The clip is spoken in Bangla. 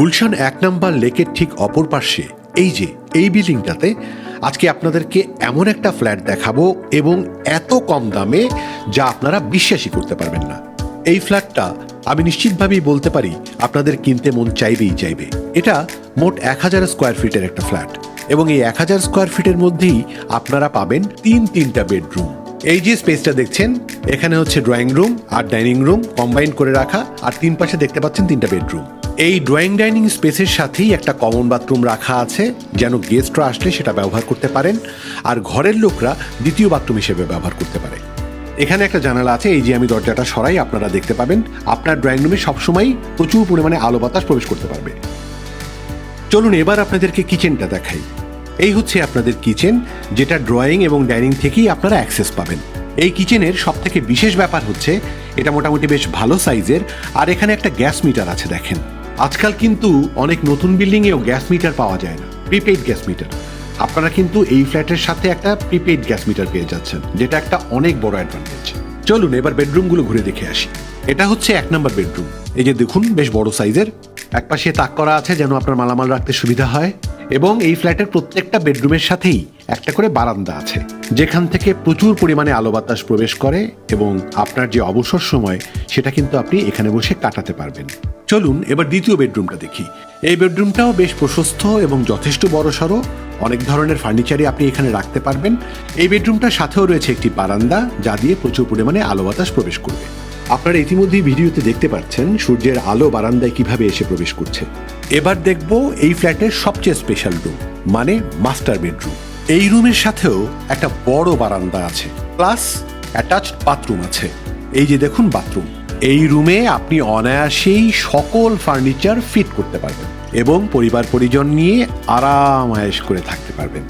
গুলশান এক নাম্বার লেকের ঠিক অপর পাশে। এই যে, এই বিল্ডিংটাতে আজকে আপনাদেরকে এমন একটা ফ্ল্যাট দেখাবো এবং এত কম দামে যা আপনারা বিশ্বাসই করতে পারবেন না। এই ফ্ল্যাটটা আমি নিশ্চিতভাবেই বলতে পারি, আপনাদের কিনতে মন চাইবেই চাইবে। এটা মোট এক হাজার স্কোয়ার ফিটের একটা ফ্ল্যাট এবং এই এক হাজার স্কোয়ার ফিটের মধ্যেই আপনারা পাবেন তিন তিনটা বেডরুম। এই যে স্পেসটা দেখছেন, এখানে হচ্ছে ড্রয়িং রুম আর ডাইনিং রুম কম্বাইন করে রাখা আর তিন পাশে দেখতে পাচ্ছেন তিনটা বেডরুম। এই ড্রয়িং ডাইনিং স্পেসের সাথেই একটা কমন বাথরুম রাখা আছে, যেন গেস্টরা আসলে সেটা ব্যবহার করতে পারেন, আর ঘরের লোকরা দ্বিতীয় বাথরুম হিসেবে ব্যবহার করতে পারে। এখানে একটা জানালা আছে, এই যে আমি দরজাটা সরাই, আপনারা দেখতে পাবেন। আপনার ড্রয়িং রুমে সবসময় প্রচুর পরিমাণে আলো বাতাস প্রবেশ করতে পারবে। চলুন এবার আপনাদেরকে কিচেনটা দেখাই। এই হচ্ছে আপনাদের কিচেন যেটা ড্রয়িং এবং ডাইনিং থেকেই আপনারা অ্যাক্সেস পাবেন। এই কিচেনের সব থেকে বিশেষ ব্যাপার হচ্ছে, এটা মোটামুটি বেশ ভালো সাইজের আর এখানে একটা গ্যাস মিটার আছে, দেখেন। আজকাল কিন্তু অনেক নতুন বিল্ডিংয়েও গ্যাস মিটার পাওয়া যায় না প্রিপেইড গ্যাস মিটার। আপনারা কিন্তু এই ফ্ল্যাটের সাথে একটা প্রিপেইড গ্যাস মিটার পেয়ে যাচ্ছেন, যেটা একটা অনেক বড় অ্যাডভান্টেজ চলুন এবার বেডরুমগুলো ঘুরে দেখে আসি। এটা হচ্ছে এক নম্বর বেডরুম এই যে দেখুন, বেশ বড় সাইজের এক পাশে তাক করা আছে যেন আপনার মালামাল রাখতে সুবিধা হয়, এবং এই ফ্ল্যাটের প্রত্যেকটা বেডরুমের সাথেই একটা করে বারান্দা আছে, যেখান থেকে প্রচুর পরিমাণে আলো বাতাস প্রবেশ করে এবং আপনার যে অবসর সময়, সেটা কিন্তু আপনি এখানে বসে কাটাতে পারবেন। চলুন এবার দ্বিতীয় বেডরুমটা দেখি। এই বেডরুমটাও বেশ প্রশস্ত এবং যথেষ্ট বড় সড়ো অনেক ধরনের ফার্নিচারই আপনি এখানে রাখতে পারবেন। এই বেডরুমটার সাথেও রয়েছে একটি বারান্দা, যা দিয়ে প্রচুর পরিমাণে আলো বাতাস প্রবেশ করবে। আপনারা ইতিমধ্যেই ভিডিওতে দেখতে পাচ্ছেন সূর্যের আলো বারান্দায় কীভাবে এসে প্রবেশ করছে। এবার দেখব এই ফ্ল্যাটের সবচেয়ে স্পেশাল রুম মানে মাস্টার বেডরুম এই রুমের সাথেও একটা বড় বারান্দা আছে প্লাস অ্যাটাচড বাথরুম আছে। এই যে দেখুন বাথরুম এই রুমে আপনি অনায়াসেই সকল ফার্নিচার ফিট করতে পারবেন এবং পরিবার পরিজন নিয়ে আরাম আয়েশ করে থাকতে পারবেন।